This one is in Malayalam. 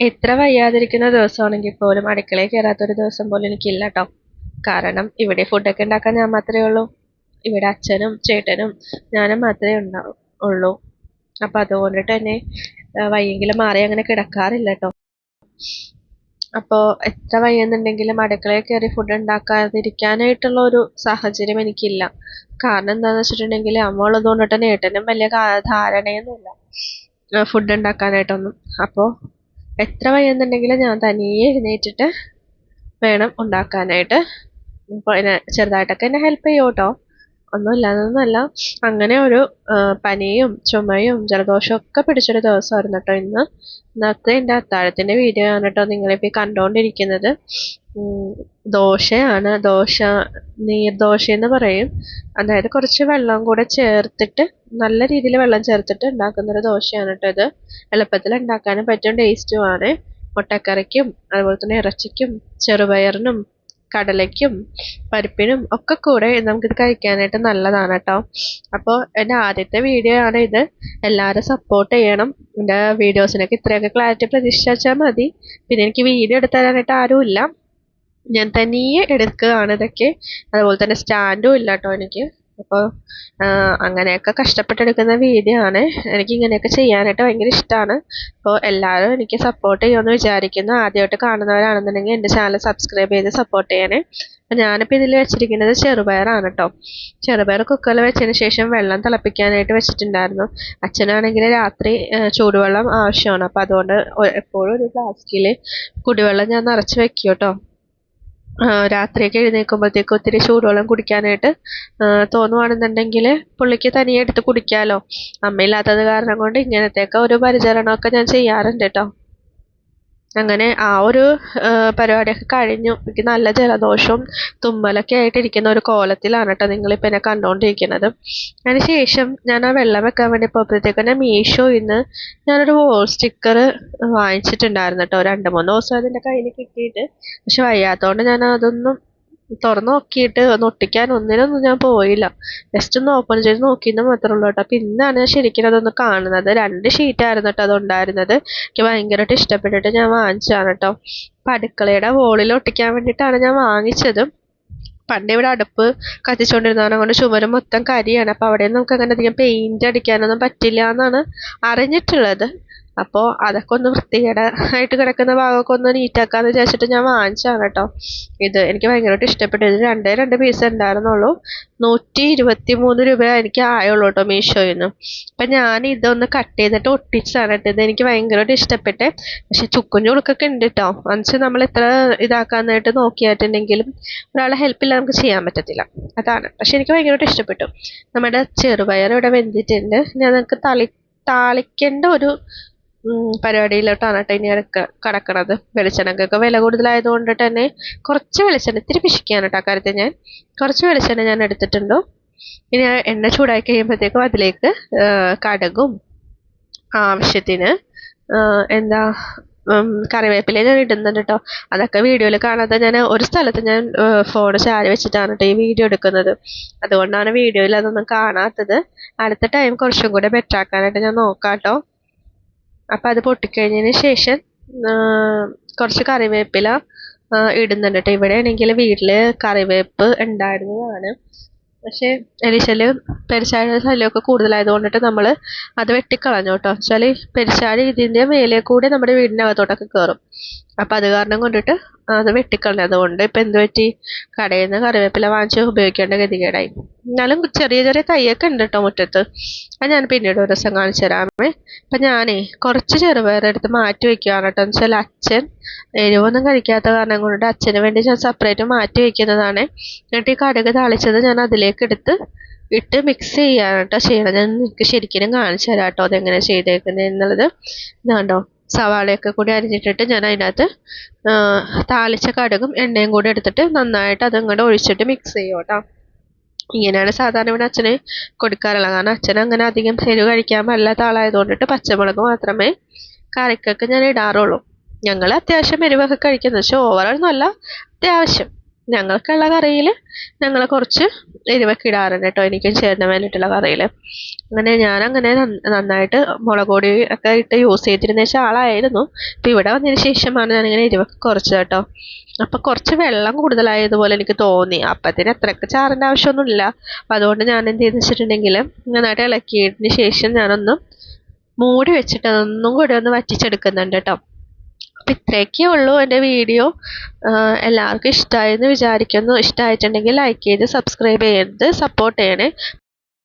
എത്ര വയ്യാതിരിക്കുന്ന ദിവസമാണെങ്കിൽ പോലും അടുക്കളയിൽ കയറാത്തൊരു ദിവസം പോലും എനിക്കില്ല കേട്ടോ കാരണം ഇവിടെ ഫുഡൊക്കെ ഉണ്ടാക്കാൻ ഞാൻ മാത്രമേ ഉള്ളൂ. ഇവിടെ അച്ഛനും ചേട്ടനും ഞാനും മാത്രമേ ഉണ്ടാവും ഉള്ളൂ. അപ്പം അതുകൊണ്ടിട്ട് തന്നെ വയ്യെങ്കിലും മാറി അങ്ങനെ കിടക്കാറില്ല കേട്ടോ അപ്പോൾ എത്ര വയ്യെന്നുണ്ടെങ്കിലും അടുക്കളയിൽ കയറി ഫുഡ് ഉണ്ടാക്കാതിരിക്കാനായിട്ടുള്ള ഒരു സാഹചര്യം എനിക്കില്ല. കാരണം എന്താണെന്ന് വെച്ചിട്ടുണ്ടെങ്കിൽ അമ്മ ഉള്ളത് കൊണ്ടിട്ട് തന്നെ ഏട്ടനും വലിയ ധാരണയൊന്നുമില്ല. ഫുഡ് ഉണ്ടാക്കാനായിട്ടൊന്നും. അപ്പോൾ എത്ര വയ്യെന്നുണ്ടെങ്കിലും ഞാൻ തനിയെ എഴുന്നേറ്റിട്ട് വേണം ഉണ്ടാക്കാനായിട്ട്. അപ്പോൾ എന്നെ ചെറുതായിട്ടൊക്കെ എന്നെ ഹെൽപ്പ് ചെയ്യും കേട്ടോ ഒന്നും ഇല്ലാതൊന്നുമല്ല അങ്ങനെ ഒരു പനിയും ചുമയും ജലദോഷവും ഒക്കെ പിടിച്ചൊരു ദിവസമായിരുന്നു കേട്ടോ ഇന്ന്. ഇന്നത്തെ എന്റെ അത്താഴത്തിന്റെ വീഡിയോ ആണ് കേട്ടോ നിങ്ങളിപ്പോൾ കണ്ടുകൊണ്ടിരിക്കുന്നത് ദോശയാണ്. ദോശ നീർദോശ എന്ന് പറയും. അതായത് കുറച്ച് വെള്ളം കൂടെ ചേർത്തിട്ട് നല്ല രീതിയിൽ വെള്ളം ചേർത്തിട്ട് ഉണ്ടാക്കുന്നൊരു ദോശയാണ് കേട്ടോ ഇത്. എളുപ്പത്തിൽ ഉണ്ടാക്കാനും പറ്റും. ടേസ്റ്റുമാണ് മുട്ടക്കറിക്കും അതുപോലെ തന്നെ ഇറച്ചിക്കും ചെറുപയറിനും കടലയ്ക്കും പരിപ്പിനും ഒക്കെ കൂടെ നമുക്കിത് കഴിക്കാനായിട്ട് നല്ലതാണ് കേട്ടോ. അപ്പോൾ എന്റെ ആദ്യത്തെ വീഡിയോ ആണ് ഇത്. എല്ലാവരും സപ്പോർട്ട് ചെയ്യണം. എന്റെ വീഡിയോസിനൊക്കെ ഇത്രയൊക്കെ ക്ലാരിറ്റി പ്രതീക്ഷിച്ചാൽ മതി. പിന്നെ എനിക്ക് വീഡിയോ എടുത്തു തരാനായിട്ട് ആരുമില്ല. ഞാൻ തനിയെ എടുക്കുകയാണ് ഇതൊക്കെ. അതുപോലെ തന്നെ സ്റ്റാൻഡും ഇല്ല കേട്ടോ എനിക്ക്. അപ്പോൾ അങ്ങനെയൊക്കെ കഷ്ടപ്പെട്ടെടുക്കുന്ന വീഡിയോ ആണ് എനിക്ക് ഇങ്ങനെയൊക്കെ ചെയ്യാനായിട്ട് ഭയങ്കര ഇഷ്ടമാണ് അപ്പോൾ എല്ലാവരും എനിക്ക് സപ്പോർട്ട് ചെയ്യുമെന്ന് വിചാരിക്കുന്നു. ആദ്യമായിട്ട് കാണുന്നവരാണെന്നുണ്ടെങ്കിൽ എന്റെ ചാനൽ സബ്സ്ക്രൈബ് ചെയ്ത് സപ്പോർട്ട് ചെയ്യണേ. അപ്പോൾ ഞാനിപ്പോൾ ഇതിൽ വെച്ചിരിക്കുന്നത് ചെറുപയറാണ് കേട്ടോ ചെറുപയർ കുക്കറിൽ വെച്ചതിന് ശേഷം വെള്ളം തിളപ്പിക്കാനായിട്ട് വെച്ചിട്ടുണ്ടായിരുന്നു. അച്ഛനാണെങ്കിൽ രാത്രി ചൂടുവെള്ളം ആവശ്യമാണ്. അപ്പോൾ അതുകൊണ്ട് എപ്പോഴും ഒരു ഫ്ലാസ്കിൽ കുടിവെള്ളം ഞാൻ നിറച്ച് വെക്കും കേട്ടോ രാത്രിയൊക്കെ എഴുന്നേൽക്കുമ്പോഴത്തേക്ക് ഒത്തിരി ചൂടുവെള്ളം കുടിക്കാനായിട്ട് തോന്നുവാണെന്നുണ്ടെങ്കിൽ പുള്ളിക്ക് തനിയെ എടുത്ത് കുടിക്കാമല്ലോ അമ്മയില്ലാത്തത് കാരണം കൊണ്ട് ഇങ്ങനത്തെയൊക്കെ ഒരു പരിചരണമൊക്കെ ഞാൻ ചെയ്യാറുണ്ട് കേട്ടോ. അങ്ങനെ ആ ഒരു പരിപാടിയൊക്കെ കഴിഞ്ഞു. എനിക്ക് നല്ല ജലദോഷവും തുമ്മലൊക്കെ ആയിട്ട് ഇരിക്കുന്ന ഒരു കോലത്തിലാണ് കേട്ടോ നിങ്ങളിപ്പോൾ എന്നെ കണ്ടുകൊണ്ടിരിക്കുന്നത് അതിന് ശേഷം ഞാൻ ആ വെള്ളം വെക്കാൻ വേണ്ടി പോയപ്പോഴത്തേക്ക് തന്നെ മീഷോയിൽ നിന്ന് ഞാനൊരു വോൾ സ്റ്റിക്കർ വാങ്ങിച്ചിട്ടുണ്ടായിരുന്നു കേട്ടോ രണ്ട് മൂന്ന് ദിവസം അതിന്റെ കയ്യിൽ കിട്ടിയിട്ട്. പക്ഷെ വയ്യാത്തതുകൊണ്ട് ഞാൻ അതൊന്നും തുറന്ന് നോക്കിയിട്ട് ഒന്ന് ഒട്ടിക്കാൻ ഒന്നിനൊന്നും ഞാൻ പോയില്ല. ജസ്റ്റ് ഒന്ന് ഓപ്പൺ ചെയ്ത് നോക്കിയെന്ന് മാത്രമേ ഉള്ളൂ കേട്ടോ. അപ്പം ഇന്നാണ് ഞാൻ ശരിക്കും അതൊന്ന് കാണുന്നത്. രണ്ട് ഷീറ്റായിരുന്നു കേട്ടോ അതുണ്ടായിരുന്നത്. എനിക്ക് ഭയങ്കരമായിട്ട് ഇഷ്ടപ്പെട്ടിട്ട് ഞാൻ വാങ്ങിച്ചതാണ് കേട്ടോ. അപ്പം അടുക്കളയുടെ വോളിൽ ഒട്ടിക്കാൻ വേണ്ടിയിട്ടാണ് ഞാൻ വാങ്ങിച്ചത്. പണ്ട് ഇവിടെ അടുപ്പ് കത്തിച്ചുകൊണ്ടിരുന്നവനെ കൊണ്ട് ചുമര് മൊത്തം കരിയാണ്. അപ്പം അവിടെ നമുക്ക് അങ്ങനെ അധികം പെയിന്റ് അടിക്കാനൊന്നും പറ്റില്ല എന്നാണ് അറിഞ്ഞിട്ടുള്ളത്. അപ്പോൾ അതൊക്കെ ഒന്ന് വൃത്തികേടായിട്ട് കിടക്കുന്ന ഭാഗമൊക്കെ ഒന്ന് നീറ്റാക്കാന്ന് വിചാരിച്ചിട്ട് ഞാൻ വാങ്ങിച്ചതാണ് കേട്ടോ. ഇത് എനിക്ക് ഭയങ്കരമായിട്ട് ഇഷ്ടപ്പെട്ടു. ഇത് രണ്ടേ രണ്ട് പീസ് ഉണ്ടായിരുന്നുള്ളൂ. നൂറ്റി ഇരുപത്തി മൂന്ന് രൂപ എനിക്ക് ആയുള്ളൂ കേട്ടോ മീഷോയിൽ നിന്ന് അപ്പം ഞാൻ ഇതൊന്ന് കട്ട് ചെയ്തിട്ട് ഒട്ടിച്ചാണ് കേട്ടോ. ഇത് എനിക്ക് ഭയങ്കരമായിട്ട് ഇഷ്ടപ്പെട്ട്. പക്ഷെ ചുക്കും ചുളുക്കൊക്കെ ഉണ്ട് കേട്ടോ. എന്നുവെച്ചാൽ നമ്മൾ ഇത്ര ഇതാക്കാനായിട്ട് നോക്കിയായിട്ടുണ്ടെങ്കിലും ഒരാളെ ഹെൽപ്പില്ല നമുക്ക് ചെയ്യാൻ പറ്റത്തില്ല. അതാണ്. പക്ഷെ എനിക്ക് ഭയങ്കരമായിട്ട് ഇഷ്ടപ്പെട്ടു. നമ്മുടെ ചെറുപയർ ഇവിടെ വെന്തിട്ടുണ്ട്. ഞാൻ നമുക്ക് തളി താളിക്കേണ്ട ഒരു പരിപാടിയിലോട്ടാണ് കേട്ടോ ഇനി കടക്കണത്. വെളിച്ചെണ്ണക്കൊക്കെ വില കൂടുതലായതുകൊണ്ട് തന്നെ കുറച്ച് വെളിച്ചെണ്ണ ഇത്തിരി പിശിക്കാണ് കേട്ടോ കാര്യത്തിൽ ഞാൻ. കുറച്ച് വെളിച്ചെണ്ണ ഞാൻ എടുത്തിട്ടുണ്ട്. ഇനി എണ്ണ ചൂടാക്കി കഴിയുമ്പോഴത്തേക്കും അതിലേക്ക് കടകും ആവശ്യത്തിന് എന്താ കറിവേപ്പില ഞാൻ ഇടുന്നുണ്ട് കേട്ടോ. അതൊക്കെ വീഡിയോയിൽ കാണാതെ ഞാൻ ഒരു സ്ഥലത്ത് ഞാൻ ഫോൺ ചാരി വെച്ചിട്ടാണ് കേട്ടോ ഈ വീഡിയോ എടുക്കുന്നത്. അതുകൊണ്ടാണ് വീഡിയോയിൽ അതൊന്നും കാണാത്തത്. അടുത്ത ടൈം കുറച്ചും കൂടെ ബെറ്റർ ആക്കാനായിട്ട് ഞാൻ നോക്കാം കേട്ടോ. അപ്പം അത് പൊട്ടിക്കഴിഞ്ഞതിന് ശേഷം കുറച്ച് കറിവേപ്പില ഇടുന്നുണ്ട് കേട്ടോ ഇവിടെ ആണെങ്കിൽ വീട്ടിൽ കറിവേപ്പ് ഉണ്ടായിരുന്നതാണ്. പക്ഷേ എലിശൽ പെരിച്ചാഴിയുടെ ശല്യമൊക്കെ കൂടുതലായത് കൊണ്ടിട്ട് നമ്മൾ അത് വെട്ടിക്കളഞ്ഞു കേട്ടോ വെച്ചാൽ പെരിച്ചാഴി ഇതിന്റെ മേലെ കൂടെ നമ്മുടെ വീടിനകത്തോട്ടൊക്കെ കയറും അപ്പം അത് കാരണം കൊണ്ടിട്ട് അത് വെട്ടിക്കളഞ്ഞു. അതുകൊണ്ട് ഇപ്പം എന്ത് പറ്റി? കടയിൽ നിന്ന് കറിവേപ്പില വാങ്ങിച്ച് ഉപയോഗിക്കേണ്ട ഗതികേടായി. എന്നാലും ചെറിയ ചെറിയ തൈയൊക്കെ ഉണ്ട് കേട്ടോ മുറ്റത്ത്. അത് ഞാൻ പിന്നീട് ഒരു ദിവസം കാണിച്ചു തരാമേ. അപ്പം ഞാനേ കുറച്ച് ചെറുപയറെടുത്ത് മാറ്റി വയ്ക്കുകയാണ് കേട്ടോ എന്ന് വെച്ചാൽ അച്ഛൻ എരിവൊന്നും കഴിക്കാത്ത കാരണം കൊണ്ട് അച്ഛന് വേണ്ടി ഞാൻ സെപ്പറേറ്റ് മാറ്റി വെക്കുന്നതാണ്. എന്നിട്ട് ഈ കടുക് താളിച്ചത് ഞാൻ അതിലേക്ക് എടുത്ത് ഇട്ട് മിക്സ് ചെയ്യാനാട്ടോ ചെയ്യണം ഞാൻ നിങ്ങൾക്ക് ശരിക്കും കാണിച്ചു തരാം കേട്ടോ അതെങ്ങനെ ചെയ്തേക്കുന്നത് എന്നുള്ളത് ഇതാണ്ടോ. സവാളയൊക്കെ കൂടി അരിഞ്ഞിട്ടിട്ട് ഞാൻ അതിനകത്ത് താളിച്ച കടുകും എണ്ണയും കൂടി എടുത്തിട്ട് നന്നായിട്ട് അതങ്ങോട്ട് ഒഴിച്ചിട്ട് മിക്സ് ചെയ്യും കേട്ടോ ഇങ്ങനെയാണ് സാധാരണ ഇവിടെ അച്ഛന് കൊടുക്കാറുള്ളത്. കാരണം അച്ഛൻ അങ്ങനെ അധികം എരിവ് കഴിക്കാൻ പാടില്ലാത്ത ആളായതുകൊണ്ടിട്ട് പച്ചമുളക് മാത്രമേ കറിക്കൊക്കെ ഞാൻ ഇടാറുള്ളൂ. ഞങ്ങൾ അത്യാവശ്യം എരിവൊക്കെ പക്ഷെ ഓവറൊന്നും അല്ല അത്യാവശ്യം. ഞങ്ങൾക്കുള്ള കറിയിൽ ഞങ്ങൾ കുറച്ച് എരിവൊക്കെ ഇടാറുണ്ട് കേട്ടോ. എനിക്കും ചേട്ടന് വേണ്ടിയിട്ടുള്ള കറിയിൽ അങ്ങനെ ഞാനങ്ങനെ അങ്ങനെ നന്നായിട്ട് മുളക് പൊടി ഒക്കെ ഇട്ട് യൂസ് ചെയ്തിരുന്ന ആളായിരുന്നു. അപ്പം ഇവിടെ വന്നതിന് ശേഷമാണ് ഞാനിങ്ങനെ എരിവൊക്കെ കുറച്ചത് കേട്ടോ. അപ്പം കുറച്ച് വെള്ളം കൂടുതലായതുപോലെ എനിക്ക് തോന്നി. അപ്പത്തിന് അത്രയ്ക്ക് ചാറിന്റെ ആവശ്യമൊന്നുമില്ല. അപ്പം അതുകൊണ്ട് ഞാൻ എന്ത് ചെയ്തെന്ന് വെച്ചിട്ടുണ്ടെങ്കിൽ നന്നായിട്ട് ഇളക്കിയതിന് ശേഷം ഞാനൊന്ന് മൂടി വെച്ചിട്ട് അതൊന്നും കൂടി ഒന്ന് വറ്റിച്ചെടുക്കുന്നുണ്ട് കേട്ടോ. അപ്പം ഇത്രയൊക്കെ ഉള്ളൂ എന്റെ വീഡിയോ. എല്ലാവർക്കും ഇഷ്ടമായെന്ന് വിചാരിക്കുന്നു. ഇഷ്ടമായിട്ടുണ്ടെങ്കിൽ ലൈക്ക് ചെയ്ത് സബ്സ്ക്രൈബ് ചെയ്ത് സപ്പോർട്ട് ചെയ്യണേ.